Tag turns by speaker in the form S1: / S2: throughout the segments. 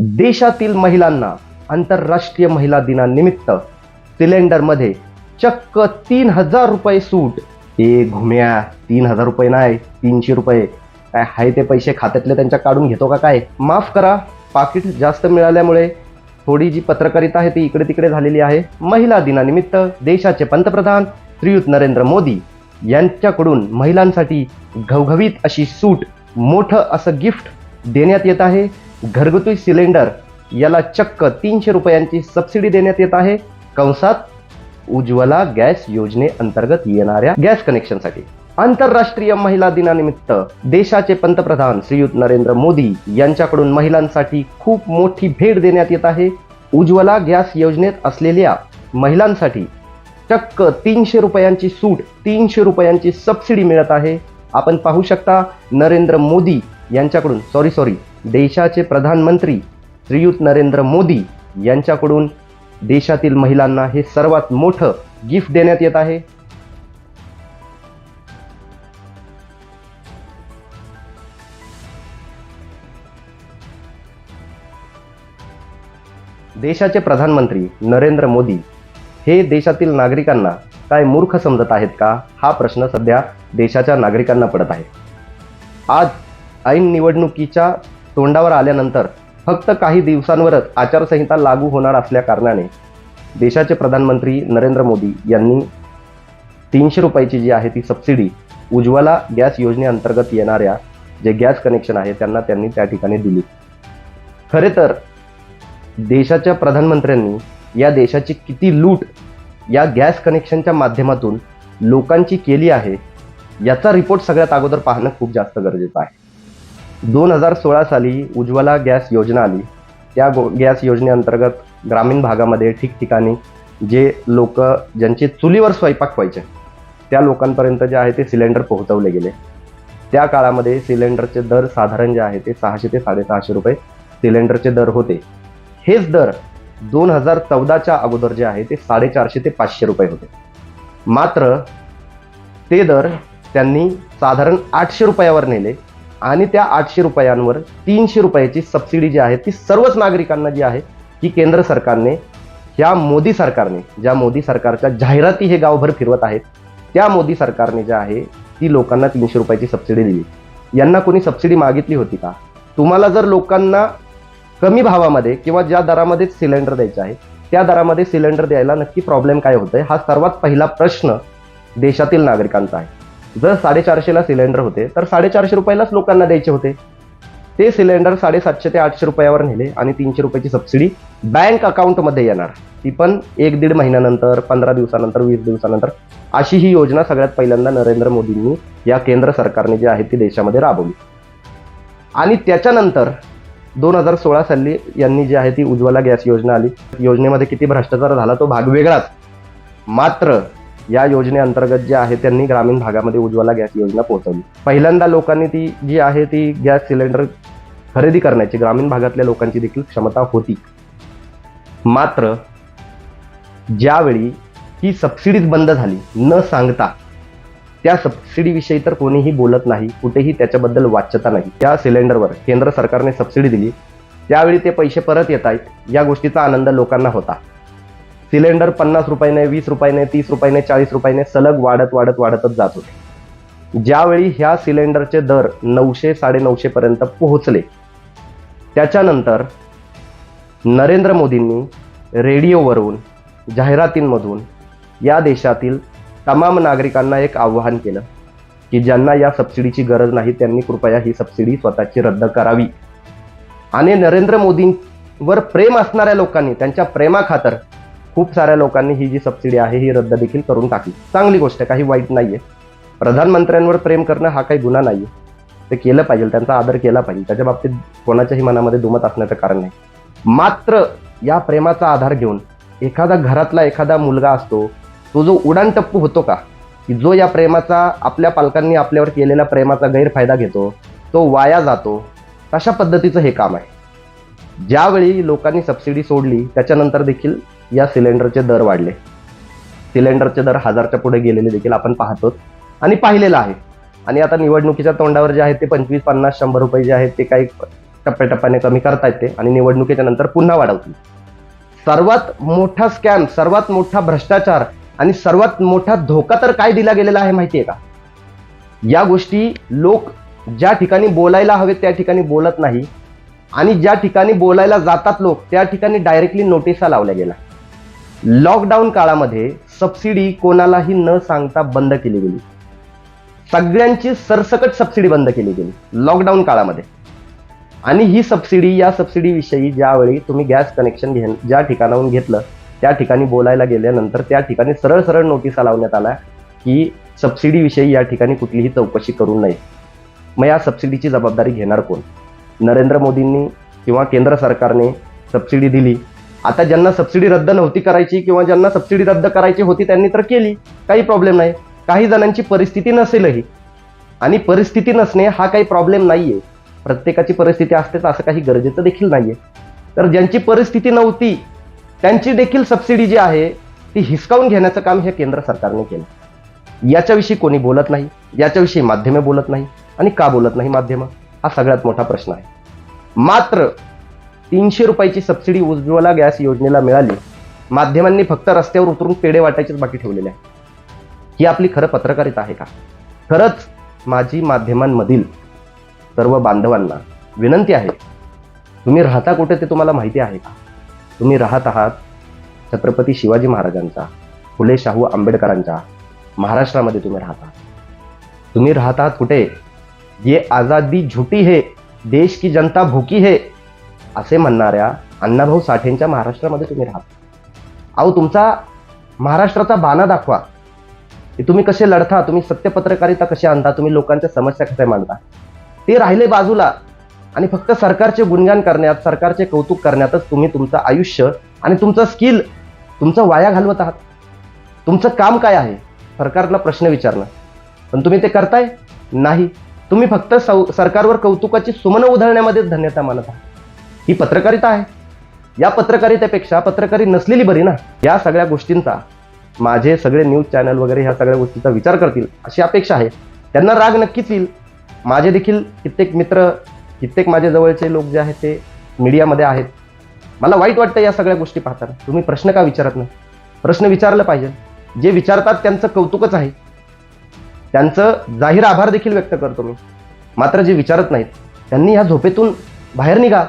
S1: देशातील महिलांना आंतरराष्ट्रीय महिला दिनानिमित्त सिलेंडरमध्ये चक्क तीन हजार रुपये सूट. ए घुम्या तीन हजार रुपये नाही तीनशे रुपये. काय हाय ते पैसे खात्यातले त्यांच्या काढून घेतो का काय? माफ करा पाकिट जास्त मिळाल्यामुळे थोडी जी पत्रकारिता आहे ती इकडे तिकडे झालेली आहे. महिला दिनानिमित्त देशाचे पंतप्रधान श्रीयुत नरेंद्र मोदी यांच्याकडून महिलांसाठी घवघवीत अशी सूट मोठं असं गिफ्ट देण्यात येत आहे. घरगुती सिलेंडर याला चक्क तीनशे रुपयांची सबसिडी देण्यात येत आहे. कंसात उज्ज्वला गॅस योजनेअंतर्गत येणाऱ्या गॅस कनेक्शनसाठी. आंतरराष्ट्रीय महिला दिनानिमित्त देशाचे पंतप्रधान श्रीयुत नरेंद्र मोदी यांच्याकडून महिलांसाठी खूप मोठी भेट देण्यात येत आहे. उज्ज्वला गॅस योजनेत असलेल्या महिलांसाठी चक्क तीनशे रुपयांची सूट तीनशे रुपयांची सबसिडी मिळत आहे. आपण पाहू शकता नरेंद्र मोदी यांच्याकडून सॉरी सॉरी देशाचे प्रधानमंत्री श्रीयुत नरेंद्र मोदी यांच्याकडून देशातील महिलांना हे सर्वात मोठं गिफ्ट देण्यात येत आहे. देशाचे प्रधानमंत्री नरेंद्र मोदी हे देशातील नागरिकांना काय मूर्ख समजत आहेत का? हा प्रश्न सध्या देशाच्या नागरिकांना पडत आहे. आज ऐन निवडणुकीच्या तोंडावर आल्यानंतर फक्त काही दिवसांवरच आचारसंहिता लागू होणार असल्या कारणाने देशाचे प्रधानमंत्री नरेंद्र मोदी यांनी तीनशे रुपयाची जी आहे ती सबसिडी उज्ज्वला गॅस योजनेअंतर्गत येणाऱ्या जे गॅस कनेक्शन आहे त्यांना त्यांनी त्या ठिकाणी दिली. खरे तर देशाच्या प्रधानमंत्र्यांनी या देशाची किती लूट या गॅस कनेक्शनच्या माध्यमातून लोकांची केली आहे याचा रिपोर्ट सगळ्यात अगोदर पाहणं खूप जास्त गरजेचं आहे. दोन हजार सोळा साली उज्ज्वला गॅस योजना आली. त्या गो गॅस योजनेअंतर्गत ग्रामीण भागामध्ये ठिकठिकाणी जे लोक ज्यांचे चुलीवर स्वयंपाक व्हायचे त्या लोकांपर्यंत जे आहे ते सिलेंडर पोहोचवले गेले. त्या काळामध्ये सिलेंडरचे दर साधारण जे आहे ते सहाशे ते साडेसहाशे रुपये सिलेंडरचे दर होते. हेच दर दोन हजार चौदाच्या अगोदर जे आहे ते साडेचारशे ते पाचशे रुपये होते. मात्र ते दर त्यांनी साधारण आठशे रुपयावर नेले. आणि त्या आठशे रुपयांवर तीनशे रुपयाची सबसिडी जी आहे ती सर्वच नागरिकांना जी आहे की केंद्र सरकारने ह्या मोदी सरकारने ज्या मोदी सरकारच्या जाहिराती हे गावभर फिरवत आहेत त्या मोदी सरकारने जे आहे ती लोकांना तीनशे रुपयाची सबसिडी दिली. यांना कोणी सबसिडी मागितली होती का? तुम्हाला जर लोकांना कमी भावामध्ये किंवा ज्या दरामध्ये सिलेंडर द्यायचं आहे त्या दरामध्ये सिलेंडर द्यायला नक्की प्रॉब्लेम काय होतोय? हा सर्वात पहिला प्रश्न देशातील नागरिकांचा आहे. जर साडेचारशेला सिलेंडर होते तर साडेचारशे रुपयालाच लोकांना द्यायचे होते. ते सिलेंडर साडेसातशे ते आठशे रुपयावर नेले आणि तीनशे रुपयाची सबसिडी बँक अकाउंटमध्ये येणार. ती पण एक दीड महिन्यानंतर पंधरा दिवसानंतर वीस दिवसानंतर अशी ही योजना सगळ्यात पहिल्यांदा नरेंद्र मोदींनी या केंद्र सरकारने जी आहे ती देशामध्ये राबवली. आणि त्याच्यानंतर दोन हजार सोळा साली यांनी जी आहे ती उज्ज्वला गॅस योजना आली. योजनेमध्ये किती भ्रष्टाचार झाला तो भाग वेगळाच. मात्र या योजनेअंतर्गत जे आहे त्यांनी ग्रामीण भागामध्ये उज्ज्वला गॅस योजना पोहोचवली. पहिल्यांदा लोकांनी ती जी आहे ती गॅस सिलेंडर खरेदी करण्याची ग्रामीण भागातल्या लोकांची देखील क्षमता होती. मात्र ज्यावेळी ही सबसिडीज बंद झाली न सांगता त्या सबसिडीविषयी तर कोणीही बोलत नाही कुठेही त्याच्याबद्दल वाच्यता नाही. त्या सिलेंडरवर केंद्र सरकारने सबसिडी दिली. त्यावेळी ते पैसे परत येत आहेत या गोष्टीचा आनंद लोकांना होता. सिलेंडर पन्नास रुपयाने वीस रुपयाने तीस रुपयाने चाळीस रुपयाने सलग वाढत वाढत वाढतच जात होते. ज्यावेळी ह्या सिलेंडरचे दर नऊशे साडेनऊशे पर्यंत पोहोचले त्याच्यानंतर नरेंद्र मोदींनी रेडिओवरून जाहिरातींमधून या देशातील तमाम नागरिकांना एक आव्हान केलं की ज्यांना या सबसिडीची गरज नाही त्यांनी कृपया ही सबसिडी स्वतःची रद्द करावी. आणि नरेंद्र मोदींवर प्रेम असणाऱ्या लोकांनी त्यांच्या प्रेमाखातर खूप साऱ्या लोकांनी ही जी सबसिडी आहे ही रद्द देखील करून टाकली. चांगली गोष्ट काही वाईट नाहीये. प्रधानमंत्र्यांवर प्रेम करणं हा काही गुन्हा नाहीये. ते केलं पाहिजे त्यांचा आदर केला पाहिजे. त्याच्या बाबतीत कोणाच्याही मनामध्ये दुमत असण्याचं कारण नाही. मात्र या प्रेमाचा आधार घेऊन एखादा घरातला एखादा मुलगा असतो तो जो उडाणटप्पू होतो का की जो या प्रेमाचा आपल्या पालकांनी आपल्यावर केलेल्या प्रेमाचा गैरफायदा घेतो तो वाया जातो तशा पद्धतीचं हे काम आहे. ज्यावेळी लोकांनी सबसिडी सोडली त्याच्यानंतर देखील या सिलेंडरचे दर वाढले. सिलेंडरचे दर हजारच्या पुढे गेलेले देखील आपण पाहतो आणि पाहिलेलं आहे. आणि आता निवडणुकीच्या तोंडावर जे आहे ते पंचवीस पन्नास शंभर रुपये जे आहेत ते काही टप्प्याटप्प्याने कमी करता येते आणि निवडणुकीच्या नंतर पुन्हा वाढवतील. सर्वात मोठा स्कॅम सर्वात मोठा भ्रष्टाचार आणि सर्वात मोठा धोका तर काय दिला गेलेला आहे माहितीये का? या गोष्टी लोक ज्या ठिकाणी बोलायला हवेत त्या ठिकाणी बोलत नाही आणि ज्या ठिकाणी बोलायला जातात लोक त्या ठिकाणी डायरेक्टली नोटिसा लावल्या गेल्या. लॉकडाऊन काळामध्ये सबसिडी कोणालाही न सांगता बंद केली गेली. सगळ्यांची सरसकट सबसिडी बंद केली गेली लॉकडाऊन काळामध्ये. आणि ही सबसिडी या सबसिडीविषयी ज्यावेळी तुम्ही गॅस कनेक्शन घे ज्या ठिकाणाहून घेतलं त्या ठिकाणी बोलायला गेल्यानंतर त्या ठिकाणी सरळ सरळ नोटिसा लावण्यात आला की सबसिडीविषयी या ठिकाणी कुठलीही चौकशी करू नये. मग या सबसिडीची जबाबदारी घेणार कोण? नरेंद्र मोदींनी किंवा केंद्र सरकारने सबसिडी दिली आता ज्यांना सबसिडी रद्द नव्हती करायची किंवा ज्यांना सबसिडी रद्द करायची होती त्यांनी तर केली. काही प्रॉब्लेम नाही. काही जणांची परिस्थिती नसेलही. आणि परिस्थिती नसणे हा काही प्रॉब्लेम नाहीये. प्रत्येकाची परिस्थिती असतेच असं काही गरजेचं देखील नाहीये. तर ज्यांची परिस्थिती नव्हती त्यांची देखील सबसिडी जी आहे ती हिसकावून घेण्याचं काम हे केंद्र सरकारने केलं. याच्याविषयी कोणी बोलत नाही याच्याविषयी माध्यमे बोलत नाही आणि का बोलत नाही माध्यमं? हा सगळ्यात मोठा प्रश्न आहे. मात्र तीनशे रुपयाची सबसिडी उज्ज्वला गॅस योजनेला मिळाली. माध्यमांनी फक्त रस्त्यावर उतरून पेढे वाटायचेच बाकी ठेवलेले आहे ही आपली खरं पत्रकारिता आहे का? खरंच माझी माध्यमांमधील सर्व बांधवांना विनंती आहे तुम्ही राहता कुठे ते तुम्हाला माहिती आहे का? तुम्ही राहत आहात छत्रपती शिवाजी महाराजांचा फुले शाहू आंबेडकरांच्या महाराष्ट्रामध्ये तुम्ही राहता. तुम्ही राहत आहात कुठे? ये आझादी झुटी है देश की जनता भुकी है असे म्हणणाऱ्या अण्णाभाऊ साठेंच्या महाराष्ट्रामध्ये तुम्ही राहता अहो तुमचा महाराष्ट्राचा बाणा दाखवा. की तुम्ही कसे लढता तुम्ही सत्यपत्रकारिता कशी आणता तुम्ही लोकांच्या समस्या कसे मांडता? ते राहिले बाजूला. आणि फक्त सरकारचे गुणगान करण्यात सरकारचे कौतुक करण्यातच तुम्ही तुमचं आयुष्य आणि तुमचं स्किल तुमचं वाया घालवत आहात. तुमचं काम काय आहे? सरकारला प्रश्न विचारणं. पण तुम्ही ते करताय? नाही. तुम्ही फक्त सौ सरकारवर कौतुकाची सुमनं उधळण्यामध्येच धन्यता मानत आहात. ही पत्रकारिता आहे. या पत्रकारितेपेक्षा पत्रकारी नसलेली बरी ना. या सगळ्या गोष्टींचा माझे सगळे न्यूज चॅनल वगैरे ह्या सगळ्या गोष्टीचा विचार करतील अशी अपेक्षा आहे. त्यांना राग नक्कीच येईल. माझे देखील कित्येक मित्र कित्येक माझे जवळचे लोक जे आहेत ते मीडियामध्ये आहेत. मला वाईट वाटतं या सगळ्या गोष्टी पाहताना. तुम्ही प्रश्न का विचारत नाही? प्रश्न विचारलं पाहिजे. जे विचारतात त्यांचं कौतुकच आहे. त्यांचं जाहीर आभार देखील व्यक्त करतो मी. मात्र जे विचारत नाहीत त्यांनी ह्या झोपेतून बाहेर निघा.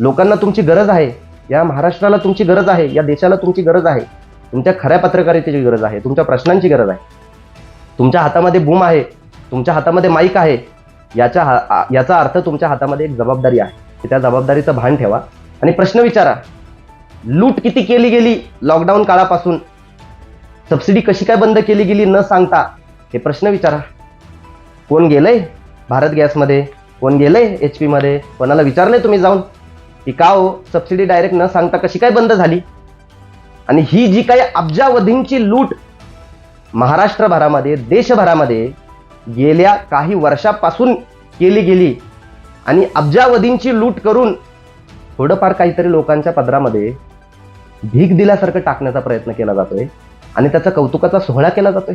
S1: लोकांना तुमची गरज आहे या महाराष्ट्राला तुमची गरज आहे या देशाला तुमची गरज आहे तुमच्या खऱ्या पत्रकारितेची गरज आहे तुमच्या प्रश्नांची गरज आहे. तुमच्या हातामध्ये बूम आहे तुमच्या हातामध्ये माईक आहे याच्या हा याचा अर्थ तुमच्या हातामध्ये एक जबाबदारी आहे. त्या जबाबदारीचं भान ठेवा आणि प्रश्न विचारा. लूट किती केली गेली लॉकडाऊन काळापासून? सबसिडी कशी काय बंद केली गेली न सांगता? हे प्रश्न विचारा. कोण गेलंय? भारत गॅसमध्ये. कोण गेलंय? एच पीमध्ये कोणाला विचारलंय तुम्ही जाऊन? की का हो सबसिडी डायरेक्ट न सांगता कशी काय बंद झाली? आणि ही जी काही अब्जावधींची लूट महाराष्ट्रभरामध्ये देशभरामध्ये गेल्या काही वर्षापासून केली गेली आणि अब्जावधींची लूट करून थोडंफार काहीतरी लोकांच्या पदरामध्ये भीक दिल्यासारखं टाकण्याचा प्रयत्न केला जातोय आणि त्याचा कौतुकाचा सोहळा केला जातोय.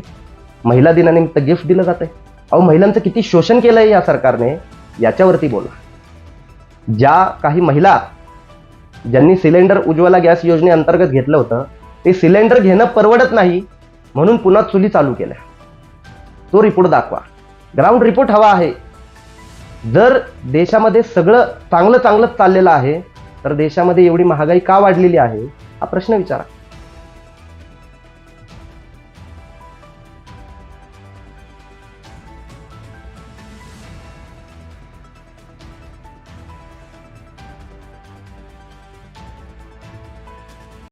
S1: महिला दिनानिमित्त गिफ्ट दिलं जातंय. अहो महिलांचं किती शोषण केलंय या सरकारने याच्यावरती बोला. ज्या काही महिला ज्यांनी सिलेंडर उज्ज्वला गॅस योजनेअंतर्गत घेतलं होतं ते सिलेंडर घेणं परवडत नाही म्हणून पुन्हा चुली चालू केल्या. तो रिपोर्ट दाखवा. ग्राउंड रिपोर्ट हवा आहे. जर देशामध्ये सगळं चांगलं चांगलंच चाललेलं आहे तर देशामध्ये एवढी महागाई का वाढलेली आहे हा प्रश्न विचारा.